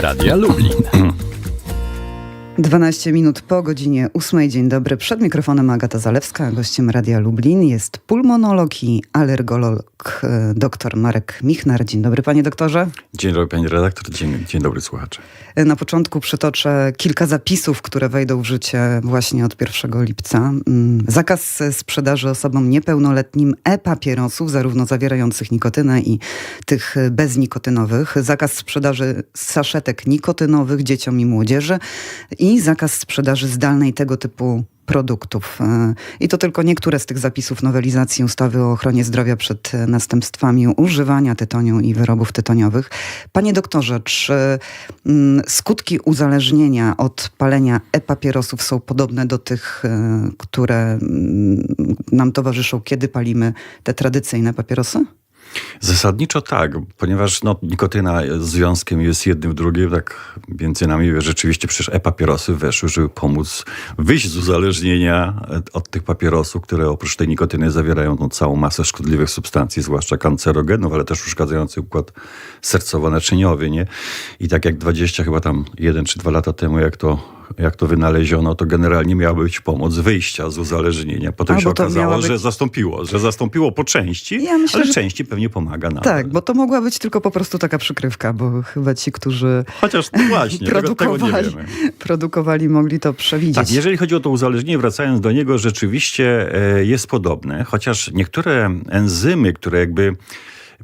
Radia Lublin. 12 minut po godzinie 8. Dzień dobry. Przed mikrofonem Agata Zalewska. Gościem Radia Lublin jest pulmonolog i alergolog e, dr Marek Michnar. Dzień dobry panie doktorze. Dzień dobry pani redaktor, dzień, dzień dobry słuchacze. E, Na początku przytoczę kilka zapisów, które wejdą w życie właśnie od 1 lipca. Mm, Zakaz sprzedaży osobom niepełnoletnim e-papierosów, zarówno zawierających nikotynę i tych beznikotynowych. Zakaz sprzedaży saszetek nikotynowych dzieciom i młodzieży i zakaz sprzedaży zdalnej tego typu produktów. E, I to tylko niektóre z tych zapisów nowelizacji ustawy o ochronie zdrowia przed e, następstwami używania tytoniu i wyrobów tytoniowych. Panie doktorze, czy mm, skutki uzależnienia od palenia e-papierosów są podobne do tych, e, które mm, nam towarzyszą, kiedy palimy te tradycyjne papierosy? Zasadniczo tak, ponieważ no, nikotyna związkiem jest jednym drugim, tak między nami rzeczywiście przecież e-papierosy weszły, żeby pomóc wyjść z uzależnienia od tych papierosów, które oprócz tej nikotyny zawierają no, całą masę szkodliwych substancji, zwłaszcza kancerogenów, ale też uszkadzających układ sercowo-naczyniowy, nie? I tak jak 20 chyba tam jeden czy dwa lata temu, jak to jak to wynaleziono, to generalnie miała być pomoc wyjścia z uzależnienia. Potem się okazało, być- że zastąpiło, że zastąpiło po części, Ja myślę, ale że- części pewnie pomaga nam. Tak, bo to mogła być tylko po prostu taka przykrywka, bo chyba ci, którzy Chociaż no właśnie, tego, tego nie produkowali, wiemy. produkowali, mogli to przewidzieć. Tak, jeżeli chodzi o to uzależnienie, wracając do niego, rzeczywiście e, jest podobne, chociaż niektóre enzymy, które jakby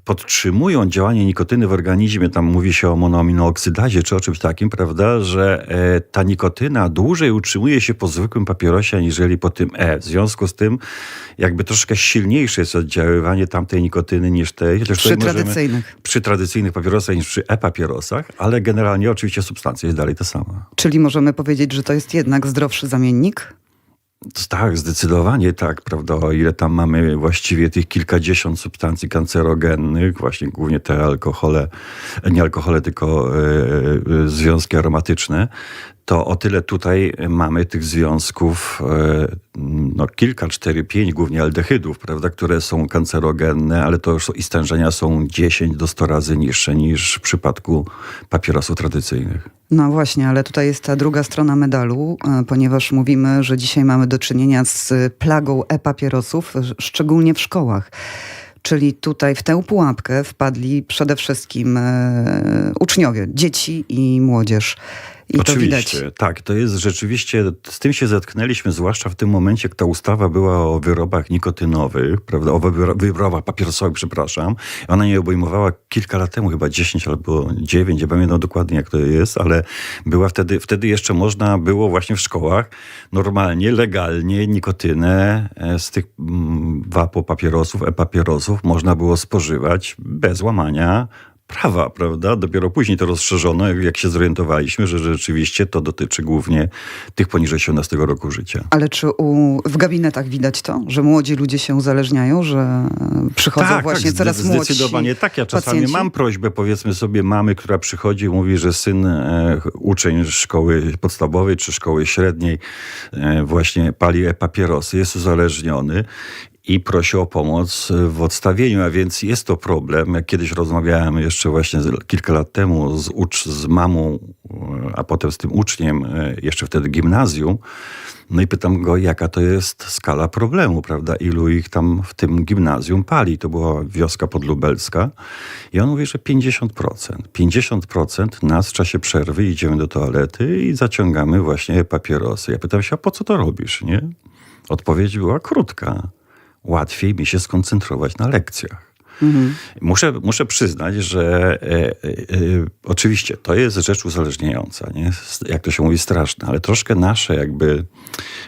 podtrzymują działanie nikotyny w organizmie, tam mówi się o monoaminooksydazie czy o czymś takim, prawda, że e, ta nikotyna dłużej utrzymuje się po zwykłym papierosie, aniżeli po tym E. W związku z tym jakby troszkę silniejsze jest oddziaływanie tamtej nikotyny niż tej. Chociaż Przy możemy- tradycyjnych. Przy tradycyjnych papierosach niż przy e-papierosach, ale generalnie oczywiście substancja jest dalej ta sama. Czyli możemy powiedzieć, że to jest jednak zdrowszy zamiennik? Tak, zdecydowanie tak, prawda? O ile tam mamy właściwie tych kilkadziesiąt substancji kancerogennych, właśnie głównie te alkohole, nie alkohole, tylko e, e, związki aromatyczne, to o tyle tutaj mamy tych związków e, no, kilka, cztery, pięć, głównie aldehydów, prawda, które są kancerogenne, ale to już i stężenia są 10 do 100 razy niższe niż w przypadku papierosów tradycyjnych. No właśnie, ale tutaj jest ta druga strona medalu, e, ponieważ mówimy, że dzisiaj mamy do czynienia z plagą e-papierosów, szczególnie w szkołach. Czyli tutaj w tę pułapkę wpadli przede wszystkim e, uczniowie, dzieci i młodzież. I to Oczywiście, widać. tak, to jest rzeczywiście, z tym się zetknęliśmy, zwłaszcza w tym momencie, jak ta ustawa była o wyrobach nikotynowych, prawda, o wyro- wyrobach papierosowych, przepraszam. Ona nie obejmowała kilka lat temu, chyba 10 albo 9, nie pamiętam dokładnie jak to jest, ale była wtedy, wtedy jeszcze można było właśnie w szkołach normalnie, legalnie nikotynę e, z tych mm, wapo papierosów, e-papierosów można było spożywać bez łamania prawa, prawda? Dopiero później to rozszerzono, jak- się zorientowaliśmy, że rzeczywiście to dotyczy głównie tych poniżej 18 roku życia. Ale czy u, w gabinetach widać to, że młodzi ludzie się uzależniają, że przychodzą właśnie zde- coraz młodsi Zdecydowanie tak. Ja czasami pacjenci? mam prośbę, powiedzmy sobie, mamy, która przychodzi i mówi, że syn, e, uczeń szkoły podstawowej czy szkoły średniej e, właśnie pali papierosy, jest uzależniony i prosi o pomoc w odstawieniu, a więc jest to problem. Jak kiedyś rozmawiałem jeszcze właśnie kilka lat temu z, ucz, z mamą, e, a potem z tym uczniem, e, jeszcze wtedy gimnazjum, no i pytam go, jaka to jest skala problemu, prawda? Ilu ich tam w tym gimnazjum pali? To była wioska podlubelska. I on mówi, że 50%. 50% nas w czasie przerwy idziemy do toalety i zaciągamy właśnie papierosy. Ja pytam się, a po co to robisz, nie? Odpowiedź była krótka. Łatwiej mi się skoncentrować na lekcjach. Muszę, muszę przyznać, że e, e, e, oczywiście to jest rzecz uzależniająca, nie? Jak to się mówi, straszna, ale troszkę nasze jakby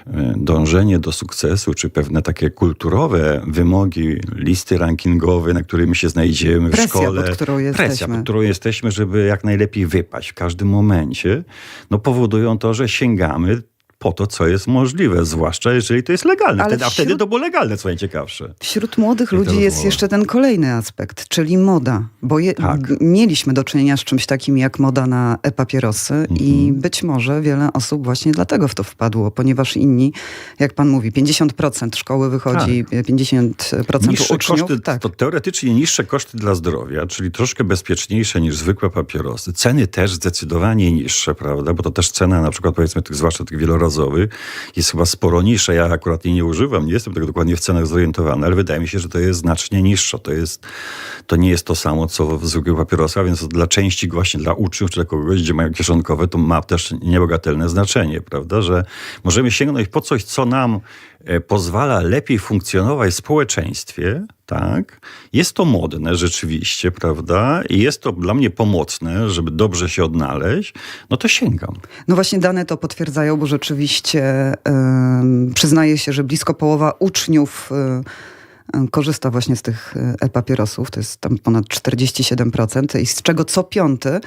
e, dążenie do sukcesu, czy pewne takie kulturowe wymogi, listy rankingowe, na którymi się znajdziemy w Presja, szkole. pod którą Presja, jesteśmy. pod którą jesteśmy, żeby jak najlepiej wypaść w każdym momencie, no powodują to, że sięgamy po to, co jest możliwe, zwłaszcza jeżeli to jest legalne. Ale Wtedy, a wtedy to było legalne, co najciekawsze. Wśród młodych I ludzi jest jeszcze ten kolejny aspekt, czyli moda. Bo je, Tak. mieliśmy do czynienia z czymś takim jak moda na e-papierosy i Mhm. być może wiele osób właśnie dlatego w to wpadło, ponieważ inni, jak pan mówi, 50% szkoły wychodzi, 50% Tak. Niższe uczniów. koszty, tak. to teoretycznie niższe koszty dla zdrowia, czyli troszkę bezpieczniejsze niż zwykłe papierosy. Ceny też zdecydowanie niższe, prawda? Bo to też cena na przykład powiedzmy tych, zwłaszcza tych wielorazowych, jest chyba sporo niższa. Ja akurat jej nie używam, nie jestem tego dokładnie w cenach zorientowany, ale wydaje mi się, że to jest znacznie niższa. To, jest, to nie jest to samo, co w zwykłych papierosach, więc dla części właśnie dla uczniów, czy dla kogoś, gdzie mają kieszonkowe, to ma też niebagatelne znaczenie, prawda? Że możemy sięgnąć po coś, co nam pozwala lepiej funkcjonować w społeczeństwie, tak? Jest to modne rzeczywiście, prawda? I jest to dla mnie pomocne, żeby dobrze się odnaleźć, no to sięgam. No właśnie dane to potwierdzają, bo rzeczywiście ym, przyznaje się, że blisko połowa uczniów y, y, korzysta właśnie z tych y, e-papierosów, to jest tam ponad 47% i z czego co piąty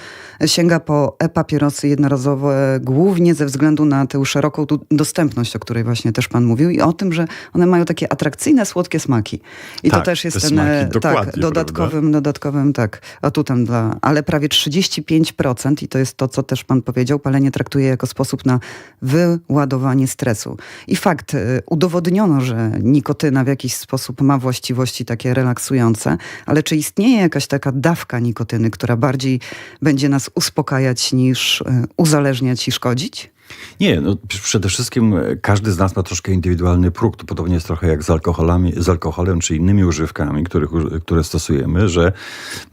sięga po e-papierosy jednorazowe głównie ze względu na tę szeroką dostępność, o której właśnie też pan mówił i o tym, że one mają takie atrakcyjne, słodkie smaki. I Tak, to też jest te ten smaki, e, tak, dodatkowym, dodatkowym tak, atutem dla, ale prawie 35% i to jest to, co też pan powiedział, palenie traktuje jako sposób na wyładowanie stresu. I fakt, y, udowodniono, że nikotyna w jakiś sposób ma właściwości takie relaksujące, ale czy istnieje jakaś taka dawka nikotyny, która bardziej będzie nas uspokajać niż y, uzależniać i szkodzić? Nie, no przede wszystkim e, każdy z nas ma troszkę indywidualny próg. To podobnie jest trochę jak z, alkoholami, z alkoholem czy innymi używkami, których, które stosujemy, że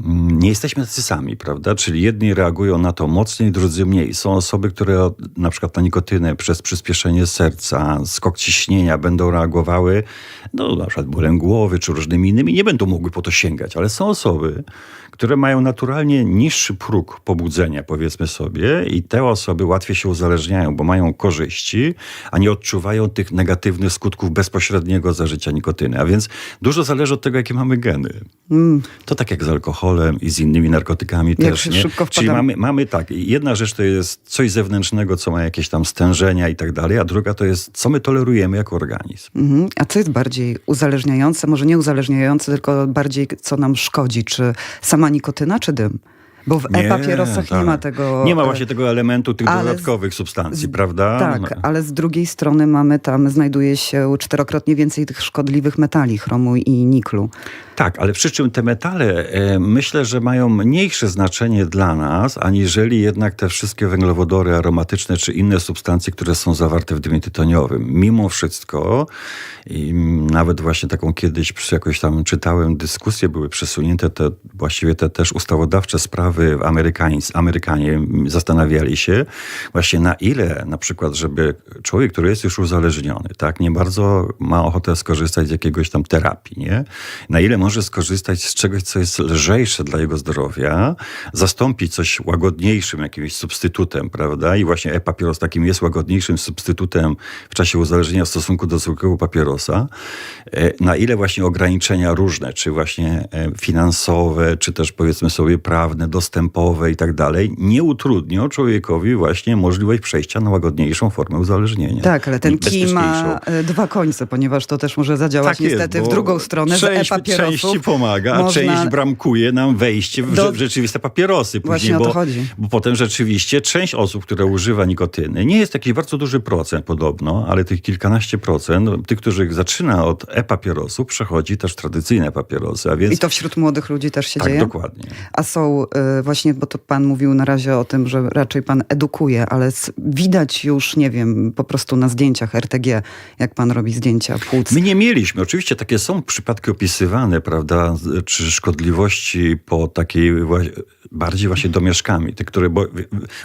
mm, nie jesteśmy tacy sami, prawda? Czyli jedni reagują na to mocniej, drudzy mniej. Są osoby, które na przykład na nikotynę przez przyspieszenie serca, skok ciśnienia będą reagowały, no na przykład bólem głowy czy różnymi innymi, nie będą mogły po to sięgać, ale są osoby, które mają naturalnie niższy próg pobudzenia, powiedzmy sobie, i te osoby łatwiej się uzależniają, bo mają korzyści, a nie odczuwają tych negatywnych skutków bezpośredniego zażycia nikotyny. A więc dużo zależy od tego, jakie mamy geny. To tak jak z alkoholem i z innymi narkotykami Jak też. Nie? szybko Czyli mamy, mamy tak, jedna rzecz to jest coś zewnętrznego, co ma jakieś tam stężenia i tak dalej, a druga to jest, co my tolerujemy jako organizm. Mhm. A co jest bardziej uzależniające? Może nie uzależniające, tylko bardziej co nam szkodzi? Czy sama nikotyna, czy dym? Bo w e-papierosach nie tak. ma tego... Nie ma e, właśnie tego elementu tych ale z- dodatkowych substancji, prawda? Tak, No. ale z drugiej strony mamy tam, znajduje się czterokrotnie więcej tych szkodliwych metali, chromu i niklu. Tak, ale przy czym te metale e, myślę, że mają mniejsze znaczenie dla nas, aniżeli jednak te wszystkie węglowodory aromatyczne czy inne substancje, które są zawarte w dymie tytoniowym. Mimo wszystko, i nawet właśnie taką kiedyś przy jakoś tam czytałem dyskusje, były przesunięte te właściwie te też ustawodawcze sprawy Amerykańs, Amerykanie zastanawiali się właśnie na ile na przykład, żeby człowiek, który jest już uzależniony, tak, nie bardzo ma ochotę skorzystać z jakiegoś tam terapii, nie? Na ile może skorzystać z czegoś, co jest lżejsze dla jego zdrowia, zastąpić coś łagodniejszym, jakimś substytutem, prawda? I właśnie e-papieros takim jest łagodniejszym substytutem w czasie uzależnienia w stosunku do zwykłego papierosa. E, Na ile właśnie ograniczenia różne, czy właśnie e, finansowe, czy też powiedzmy sobie prawne, dostępowe i tak dalej, nie utrudnią człowiekowi właśnie możliwość przejścia na łagodniejszą formę uzależnienia. Tak, ale ten kij ma e, dwa końce, ponieważ to też może zadziałać Tak jest, niestety w bo drugą stronę, że część, e-papierosów część ci pomaga, a można- część bramkuje nam wejście w, Do- w rzeczywiste papierosy. Później, Właśnie o to bo, chodzi. bo potem rzeczywiście część osób, które używa nikotyny, nie jest jakiś bardzo duży procent podobno, ale tych kilkanaście procent, tych, którzy zaczyna od e-papierosów, przechodzi też w tradycyjne papierosy. A więc I to wśród młodych ludzi też się tak, dzieje? dokładnie. A są y, właśnie, bo to pan mówił na razie o tym, że raczej pan edukuje, ale widać już, nie wiem, po prostu na zdjęciach RTG, jak pan robi zdjęcia płuc. My nie mieliśmy. Oczywiście takie są przypadki opisywane, prawda, czy szkodliwości po takiej bardziej właśnie domieszkami, te, które, bo,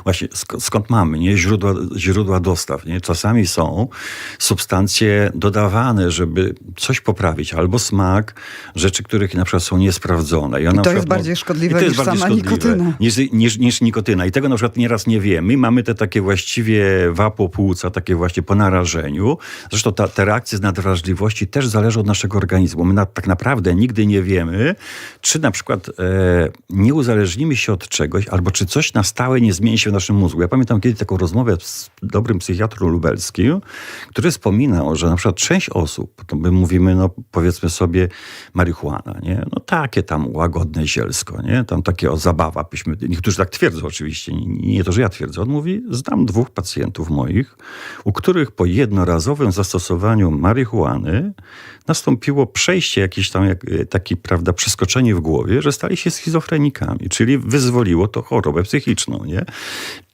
właśnie sk- skąd mamy, nie? Źródła, źródła dostaw, nie? Czasami są substancje dodawane, żeby coś poprawić, albo smak, rzeczy, których na przykład są niesprawdzone. I, ona I to jest bardziej szkodliwe niż sama szkodliwe. Nikotyna. Niż, niż, niż nikotyna. I tego na przykład nieraz nie wiemy. Mamy te takie właściwie wapo płuca, takie właśnie po narażeniu. Zresztą ta, te reakcje z nadwrażliwości też zależą od naszego organizmu. My na, tak naprawdę nigdy nie wiemy, czy na przykład e, nie uzależnimy się od czegoś, albo czy coś na stałe nie zmieni się w naszym mózgu. Ja pamiętam kiedyś taką rozmowę z dobrym psychiatrą lubelskim, który wspominał, że na przykład część osób, to my mówimy, no powiedzmy sobie marihuana, nie? No takie tam łagodne zielsko, nie? Tam takie o zabawa, niektórzy tak twierdzą oczywiście, nie, to, że ja twierdzę. On mówi, znam dwóch pacjentów moich, u których po jednorazowym zastosowaniu marihuany nastąpiło przejście jakieś tam, jak, taki, prawda, przeskoczenie w głowie, że stali się schizofrenikami, czyli wyzwoliło to chorobę psychiczną, nie?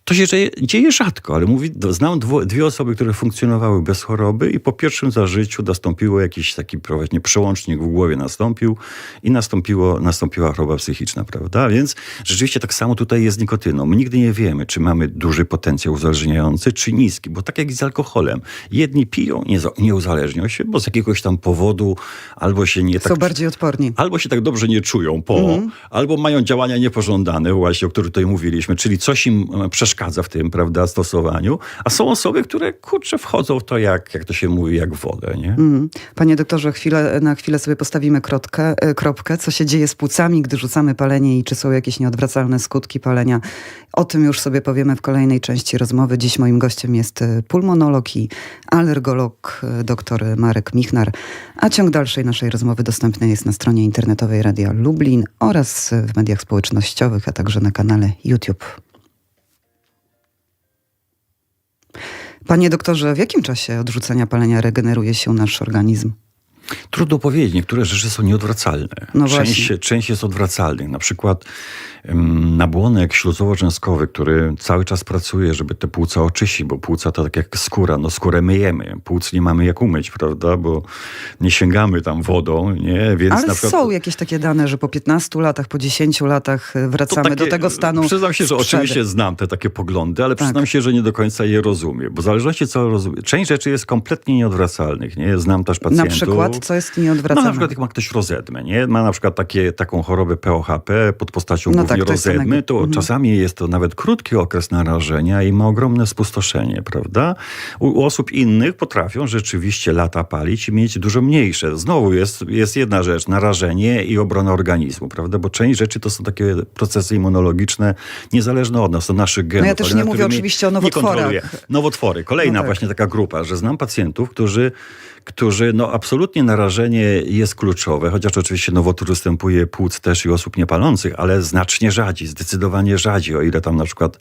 To się dzieje, rzadko, ale mówi, znam dwo, dwie osoby, które funkcjonowały bez choroby i po pierwszym zażyciu nastąpiło jakiś taki właśnie przełącznik w głowie nastąpił i nastąpiło, nastąpiła choroba psychiczna, prawda? Więc rzeczywiście tak samo tutaj jest z nikotyną. My nigdy nie wiemy, czy mamy duży potencjał uzależniający, czy niski, bo tak jak z alkoholem. Jedni piją, nie, nie uzależnią się, bo z jakiegoś tam powodu albo się nie tak Są bardziej odporni. albo się tak dobrze nie czują po, Mhm. albo mają działania niepożądane, właśnie o których tutaj mówiliśmy, czyli coś im e, przeszkadza w tym, prawda, stosowaniu, a są osoby, które, kurczę, wchodzą w to jak, jak to się mówi, jak w wodę, nie? Mm. Panie doktorze, chwilę, na chwilę sobie postawimy krotkę, e, kropkę. Co się dzieje z płucami, gdy rzucamy palenie i czy są jakieś nieodwracalne skutki palenia? O tym już sobie powiemy w kolejnej części rozmowy. Dziś moim gościem jest e, pulmonolog i alergolog e, dr Marek Michnar. A ciąg dalszej naszej rozmowy dostępny jest na stronie internetowej Radia Lublin oraz w mediach społecznościowych, a także na kanale YouTube. Panie doktorze, w jakim czasie odrzucenia palenia regeneruje się nasz organizm? Trudno powiedzieć, niektóre rzeczy są nieodwracalne. No część, część jest odwracalnych. Na przykład nabłonek śluzowo-rzęskowy, który cały czas pracuje, żeby te płuca oczyścić, bo płuca to tak jak skóra, no skórę myjemy. Płuc nie mamy jak umyć, prawda, bo nie sięgamy tam wodą, nie? Więc Ale przykład... są jakieś takie dane, że po 15 latach, po 10 latach e, wracamy do takie- tego stanu. Przyznam się, że oczywiście znam te takie poglądy, ale Tak. przyznam się, że nie do końca je rozumiem. Bo w zależności co rozumiem. Część rzeczy jest kompletnie nieodwracalnych. Nie? Znam też Na pacjentów. Przykład, co jest No nieodwracalne? na przykład jak ma ktoś rozedmę, nie? Ma na przykład takie, taką chorobę POHP pod postacią No głównie tak, to rozedmy, ten- to mhm. czasami jest to nawet krótki okres narażenia i ma ogromne spustoszenie, prawda? U, u osób innych potrafią rzeczywiście lata palić i mieć dużo mniejsze. Znowu jest, jest jedna rzecz, narażenie i obrona organizmu, prawda? Bo część rzeczy to są takie procesy immunologiczne niezależne od nas, od naszych genów. No ja też nie mówię oczywiście o nowotworach. Nowotwory. Kolejna No tak. właśnie taka grupa, że znam pacjentów, którzy, którzy no absolutnie narażenie jest kluczowe, chociaż oczywiście nowotwór występuje płuc też i osób niepalących, ale znacznie rzadziej, zdecydowanie rzadziej. O ile tam na przykład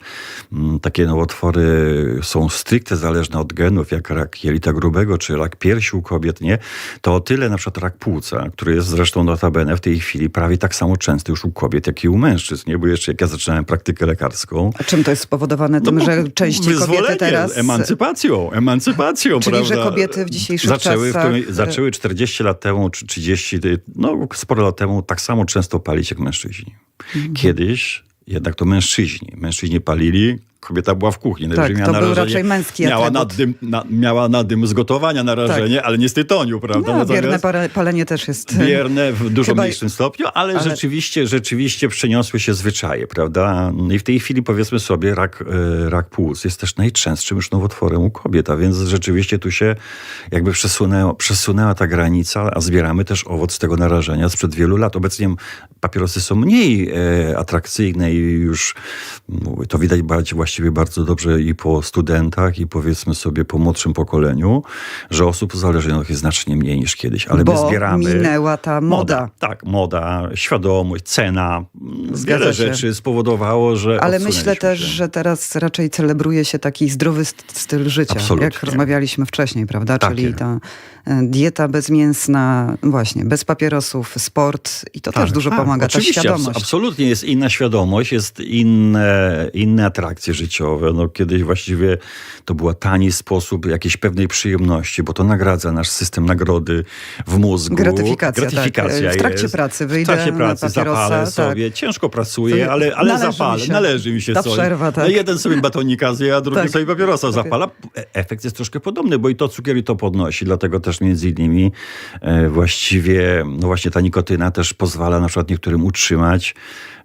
mm, takie nowotwory są stricte zależne od genów, jak rak jelita grubego czy rak piersi u kobiet, nie? To o tyle na przykład rak płuca, który jest zresztą notabene w tej chwili prawie tak samo częsty już u kobiet, jak i u mężczyzn, nie? Bo jeszcze jak ja zaczynałem praktykę lekarską, A czym to jest spowodowane? Tym, no że częściej kobiety teraz... Emancypacją, emancypacją, Czyli, prawda? że kobiety w dzisiejszych zaczęły, czasach- którym- zaczęły 40 lat temu, czy 30, no sporo lat temu, tak samo często palić jak mężczyźni. Mhm. Kiedyś jednak to mężczyźni. Mężczyźni palili, kobieta była w kuchni. Tak, Najwyżej to miała był narażenie- raczej męski miała na, dym, na, miała na dym z gotowania narażenie, ale nie z tytoniu, prawda? No, Natomiast- bierne pale- palenie też jest... bierne w dużo Chyba- mniejszym stopniu, ale, ale- rzeczywiście, rzeczywiście przeniosły się zwyczaje, prawda? I w tej chwili powiedzmy sobie rak, e, rak płuc jest też najczęstszym już nowotworem u kobiet, a więc rzeczywiście tu się jakby przesunęło, przesunęła ta granica, a zbieramy też owoc tego narażenia sprzed wielu lat. Obecnie papierosy są mniej e, atrakcyjne i już mówię, to widać bardziej, właściwie bardzo dobrze i po studentach i powiedzmy sobie po młodszym pokoleniu, że osób uzależnionych jest znacznie mniej niż kiedyś, ale my bo zbieramy... minęła ta moda. Tak, moda, świadomość, cena. Zgadza Wiele się. rzeczy spowodowało, że. Ale myślę też, się. że teraz raczej celebruje się taki zdrowy st- styl życia, Absolutnie. jak rozmawialiśmy wcześniej, prawda? Takie. Czyli ta dieta bezmięsna, właśnie, bez papierosów, sport i to też dużo tak, pomaga, ta Oczywiście, abs- świadomość. absolutnie jest inna świadomość, jest inne, inne atrakcje życiowe. No, kiedyś właściwie to była tani sposób jakiejś pewnej przyjemności, bo to nagradza nasz system nagrody w mózgu. Gratyfikacja, Gratyfikacja tak. W trakcie jest. pracy W wyjdę trakcie na pracy zapalę tak. sobie. Ciężko pracuję, ale, ale należy mi zapalę. się. Należy mi się Ta coś. przerwa, tak. No, jeden sobie batonika zje, a drugi Tak. sobie papierosa zapala. E- Efekt jest troszkę podobny, bo i to cukier i to podnosi. Dlatego też między innymi e, właściwie, no właśnie ta nikotyna też pozwala na przykład niektórym utrzymać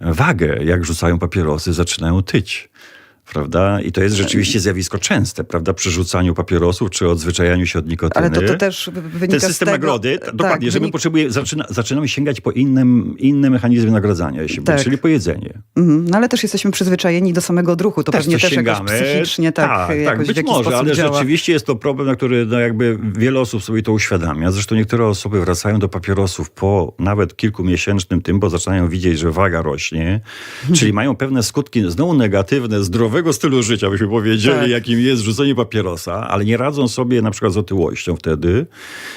wagę. Jak rzucają papierosy, zaczynają tyć. Prawda? I to jest rzeczywiście zjawisko częste, prawda? Przy rzucaniu papierosów czy odzwyczajaniu się od nikotyny. Ale to, to też wynika Ten z system tego, nagrody, tak, dokładnie, że my wynik- zaczyna, zaczynamy sięgać po innym, inne mechanizmy nagradzania, jeśli Tak. czyli po jedzenie. Mhm. No ale też jesteśmy przyzwyczajeni do samego odruchu. To Też pewnie też jakoś sięgamy. psychicznie tak, tak, jakoś tak w być może, ale działa. rzeczywiście jest to problem, na który no jakby wiele osób sobie to uświadamia. Zresztą niektóre osoby wracają do papierosów po nawet kilkumiesięcznym tym, bo zaczynają widzieć, że waga rośnie, Mhm. czyli mają pewne skutki znowu negatywne, zdrowego stylu życia, byśmy powiedzieli, Tak. jakim jest rzucenie papierosa, ale nie radzą sobie na przykład z otyłością wtedy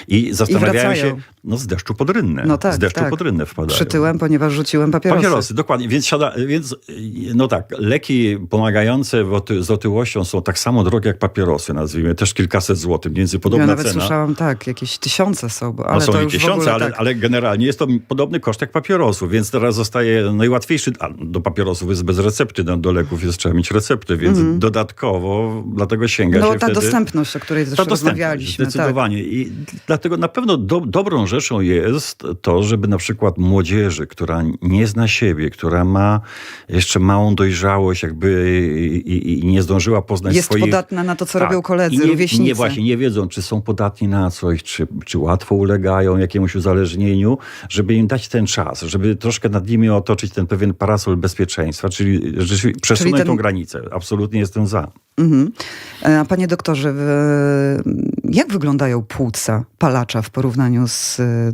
i zastanawiają wracają. się, no z deszczu pod rynnę. No tak, z deszczu tak. pod rynnę wpadają. Przytyłem, ponieważ rzuciłem papierosy. Papierosy, dokładnie. Więc, siada, więc no tak, leki pomagające oty, z otyłością są tak samo drogie jak papierosy, nazwijmy, też kilkaset złotych, mniej więcej podobna ja nawet cena. słyszałam, tak, jakieś tysiące są, bo, ale no są to i już tysiące, ogóle ale, tak. ale generalnie jest to podobny koszt jak papierosów, więc teraz zostaje najłatwiejszy, a do papierosów jest bez recepty, do, do leków jest trzeba mieć recepty, więc dodatkowo dlatego sięga. No się ta wtedy... dostępność, o której Ta zresztą dostępność, rozmawialiśmy. Tak. Zdecydowanie. I dlatego na pewno do, dobrą rzeczą jest to, żeby na przykład młodzieży, która nie zna siebie, która ma jeszcze małą dojrzałość jakby i, i, nie zdążyła poznać Jest swoich... podatna na to, co robią koledzy, I nie, rówieśnicy. Nie, właśnie, nie wiedzą, czy są podatni na coś, czy, czy łatwo ulegają jakiemuś uzależnieniu, żeby im dać ten czas, żeby troszkę nad nimi otoczyć ten pewien parasol bezpieczeństwa, czyli przesunąć ten- tą granicę. Absolutnie jestem za. Mhm. E, A panie doktorze, jak wyglądają płuca palacza w porównaniu z, e,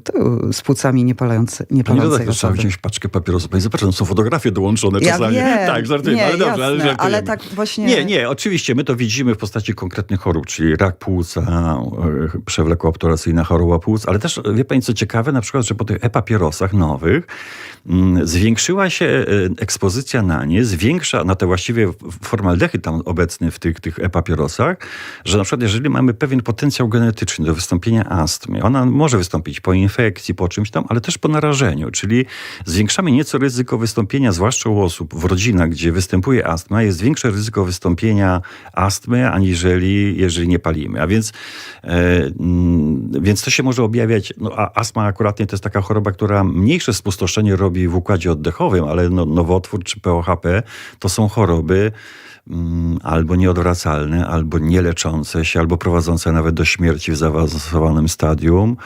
z płucami niepalające, Pani niepalącej redaktor, trzeba osoby? wziąć paczkę papierosów. Pani zobaczy, są fotografie dołączone Ja czasami. wiem. Tak, żartujemy, Nie, ale dobrze, ale jasne, żartujemy. ale tak właśnie- Nie, nie, oczywiście, my to widzimy w postaci konkretnych chorób, czyli rak płuca, e, przewlekła obturacyjna choroba płuc, ale też, wie pani co ciekawe, na przykład, że po tych e-papierosach nowych mm, zwiększyła się ekspozycja na nie, zwiększa, na te właściwie formaldehyd tam obecny w tych, tych e-papierosach, że na przykład jeżeli mamy pewien potencjał genetyczny do wystąpienia astmy, ona może wystąpić po infekcji, po czymś tam, ale też po narażeniu, czyli zwiększamy nieco ryzyko wystąpienia, zwłaszcza u osób w rodzinach, gdzie występuje astma, jest większe ryzyko wystąpienia astmy, aniżeli jeżeli nie palimy. A więc, e, mm, więc to się może objawiać, no a astma akuratnie to jest taka choroba, która mniejsze spustoszenie robi w układzie oddechowym, ale no, nowotwór czy POHP to są choroby, albo nieodwracalne, albo nieleczące się, albo prowadzące nawet do śmierci w zaawansowanym stadium.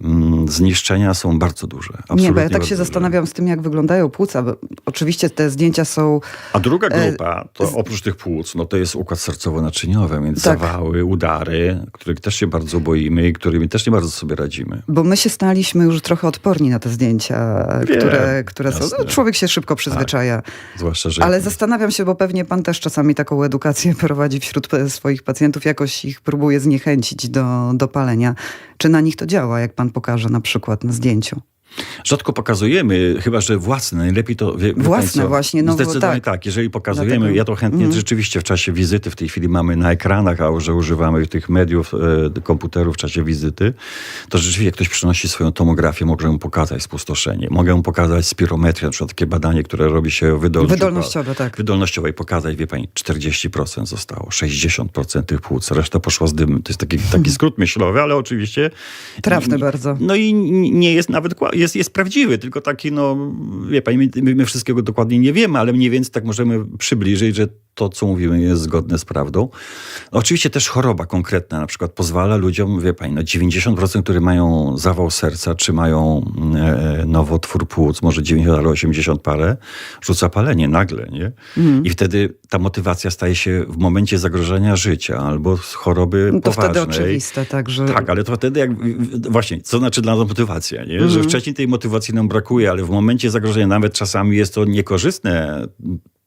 Mm, Zniszczenia są bardzo duże. Nie, bo ja tak się duże. zastanawiam z tym, jak wyglądają płuca. Bo oczywiście te zdjęcia są... A druga E, grupa, to oprócz tych płuc, no to jest układ sercowo-naczyniowy, więc Tak. zawały, udary, których też się bardzo boimy i którymi też nie bardzo sobie radzimy. Bo my się staliśmy już trochę odporni na te zdjęcia, Wiem, które, które są... No, człowiek się szybko przyzwyczaja. Zwłaszcza, że... Ale zastanawiam się, bo pewnie pan też czasami taką edukację prowadzi wśród swoich pacjentów, jakoś ich próbuje zniechęcić do, do palenia. Czy na nich to działa, jak pan pokaże na przykład na zdjęciu? Rzadko pokazujemy, chyba że własne. Najlepiej to. Wie, Własne państwo, właśnie, no Zdecydowanie tak. tak. Jeżeli pokazujemy, Dlatego- ja to chętnie Mhm. rzeczywiście w czasie wizyty, w tej chwili mamy na ekranach, a że używamy tych mediów, e, komputerów w czasie wizyty, to rzeczywiście ktoś przynosi swoją tomografię, mogę mu pokazać spustoszenie. Mogę mu pokazać spirometrię, na przykład takie badanie, które robi się wydolnościowo. Wydolnościowe, tak. Wydolnościowo i pokazać, wie pani, 40% zostało, 60% tych płuc, reszta poszła z dymem. To jest taki, taki skrót myślowy, ale oczywiście... Trafny bardzo. No i nie jest nawet, jest, jest prawdziwy, tylko taki, no, wie pani, my, my wszystkiego dokładnie nie wiemy, ale mniej więcej tak możemy przybliżyć, że to, co mówimy, jest zgodne z prawdą. Oczywiście też choroba konkretna na przykład pozwala ludziom, wie pani, no 90%, które mają zawał serca, czy mają e, nowotwór płuc, może 90, ale 80 parę, rzuca palenie nagle, nie? Mhm. I wtedy ta motywacja staje się w momencie zagrożenia życia albo z choroby No to poważnej. wtedy oczywiste, tak, że... Tak, ale to wtedy jak, właśnie, co znaczy dla nas motywacja, nie? że wcześniej tej motywacji nam brakuje, ale w momencie zagrożenia nawet czasami jest to niekorzystne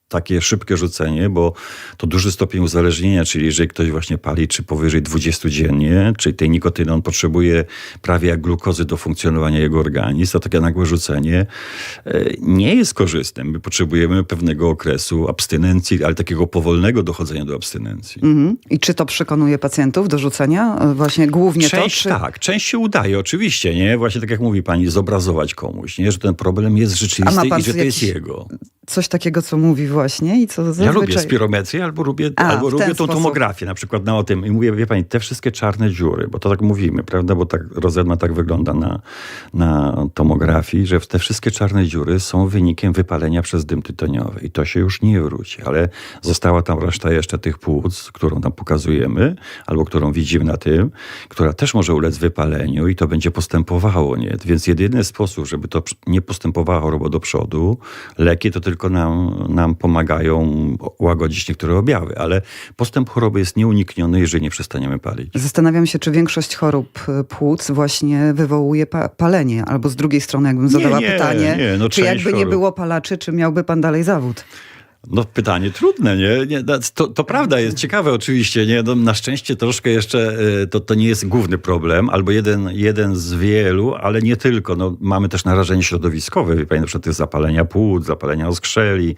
takie szybkie rzucenie, bo to duży stopień uzależnienia, czyli jeżeli ktoś właśnie pali czy powyżej 20 dziennie, czyli tej nikotyny on potrzebuje prawie jak glukozy do funkcjonowania jego organizmu, to takie nagłe rzucenie e, nie jest korzystne. My potrzebujemy pewnego okresu abstynencji, ale takiego powolnego dochodzenia do abstynencji. Mhm. I czy to przekonuje pacjentów do rzucenia? E, Właśnie głównie Część to, czy... tak, część się udaje, oczywiście, nie? Właśnie tak jak mówi pani, zobrazować komuś, nie? Że ten problem jest rzeczywisty i że to jakiś- jest jego. Coś takiego, co mówi właśnie i co zazwyczaj... Ja lubię spirometrię albo lubię, A, albo lubię tą sposób. tomografię na przykład na o tym. I mówię, wie pani, te wszystkie czarne dziury, bo to tak mówimy, prawda? Bo tak rozedma tak wygląda na, na tomografii, że te wszystkie czarne dziury są wynikiem wypalenia przez dym tytoniowy. I to się już nie wróci. Ale została tam reszta jeszcze tych płuc, którą tam pokazujemy, albo którą widzimy na tym, która też może ulec wypaleniu i to będzie postępowało, nie? Więc jedyny sposób, żeby to nie postępowała choroba do przodu, leki to tylko nam, nam pomagają łagodzić niektóre objawy, ale postęp choroby jest nieunikniony, jeżeli nie przestaniemy palić. Zastanawiam się, czy większość chorób e, płuc właśnie wywołuje pa palenie, albo z drugiej strony, jakbym zadała nie, pytanie, nie, no czy jakby nie chorób- było palaczy, czy miałby pan dalej zawód? No pytanie trudne, nie? nie no, to, to prawda, jest ciekawe oczywiście, nie? No, na szczęście troszkę jeszcze y, to, to nie jest główny problem, albo jeden, jeden z wielu, ale nie tylko. No, mamy też narażenie środowiskowe, wie pani, na przykład to jest zapalenia płuc, zapalenia oskrzeli,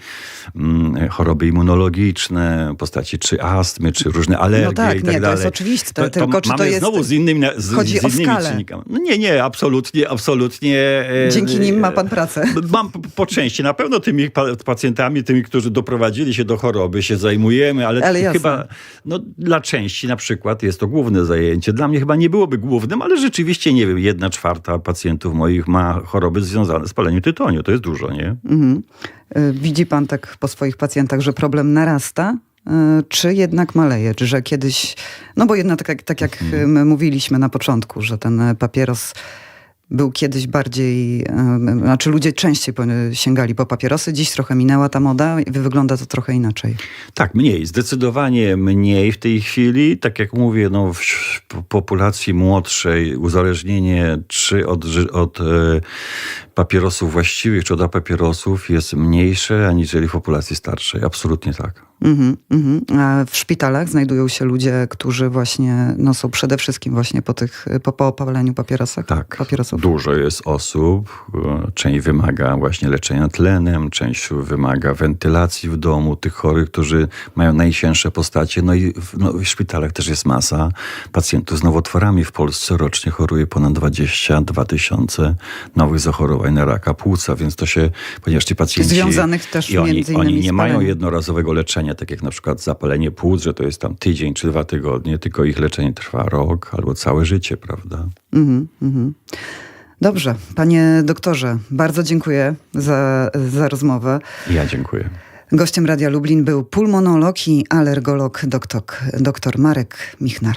mm, choroby immunologiczne, postaci czy astmy, czy różne alergie No tak, i tak nie, to dalej. jest oczywiste, tylko czy to jest- znowu z innymi, z, chodzi z o innymi skalę. czynnikami. No nie, nie, absolutnie, absolutnie. e, Dzięki nim ma pan pracę. Mam po, po części. Na pewno tymi pa, pacjentami, tymi, którzy doprowadzili się do choroby, się zajmujemy, ale, Ale chyba no, dla części na przykład jest to główne zajęcie. Dla mnie chyba nie byłoby głównym, ale rzeczywiście, nie wiem, jedna czwarta pacjentów moich ma choroby związane z paleniem tytoniu. To jest dużo, nie? Mhm. Y, Widzi pan tak po swoich pacjentach, że problem narasta? y, Czy jednak maleje? Czy że kiedyś, no bo jednak tak, jak- tak jak Mhm. my mówiliśmy na początku, że ten e, papieros był kiedyś bardziej, znaczy ludzie częściej sięgali po papierosy, dziś trochę minęła ta moda i wygląda to trochę inaczej. Tak, mniej, zdecydowanie mniej w tej chwili. Tak jak mówię, no, w populacji młodszej uzależnienie czy od, od e, papierosów właściwych, czy od papierosów jest mniejsze aniżeli w populacji starszej. Absolutnie tak. Mhm. A w szpitalach znajdują się ludzie, którzy właśnie no, są przede wszystkim właśnie po tych, po, po opaleniu papierosach, Tak, papierosów. Dużo jest osób. e, Część wymaga właśnie leczenia tlenem, część wymaga wentylacji w domu tych chorych, którzy mają najcięższe postacie. No i w, no, w szpitalach też jest masa pacjentów z nowotworami. W Polsce rocznie choruje ponad 22 tysiące nowych zachorowań na raka płuca, więc to się, ponieważ ci pacjenci... Związanych też i oni, między innymi oni nie mają jednorazowego leczenia, tak jak na przykład zapalenie płuc, że to jest tam tydzień czy dwa tygodnie, tylko ich leczenie trwa rok albo całe życie, prawda? Mhm, mhm. Dobrze, panie doktorze, bardzo dziękuję za, za rozmowę. Ja dziękuję. Gościem Radia Lublin był pulmonolog i alergolog doktor, doktor Marek Michnar.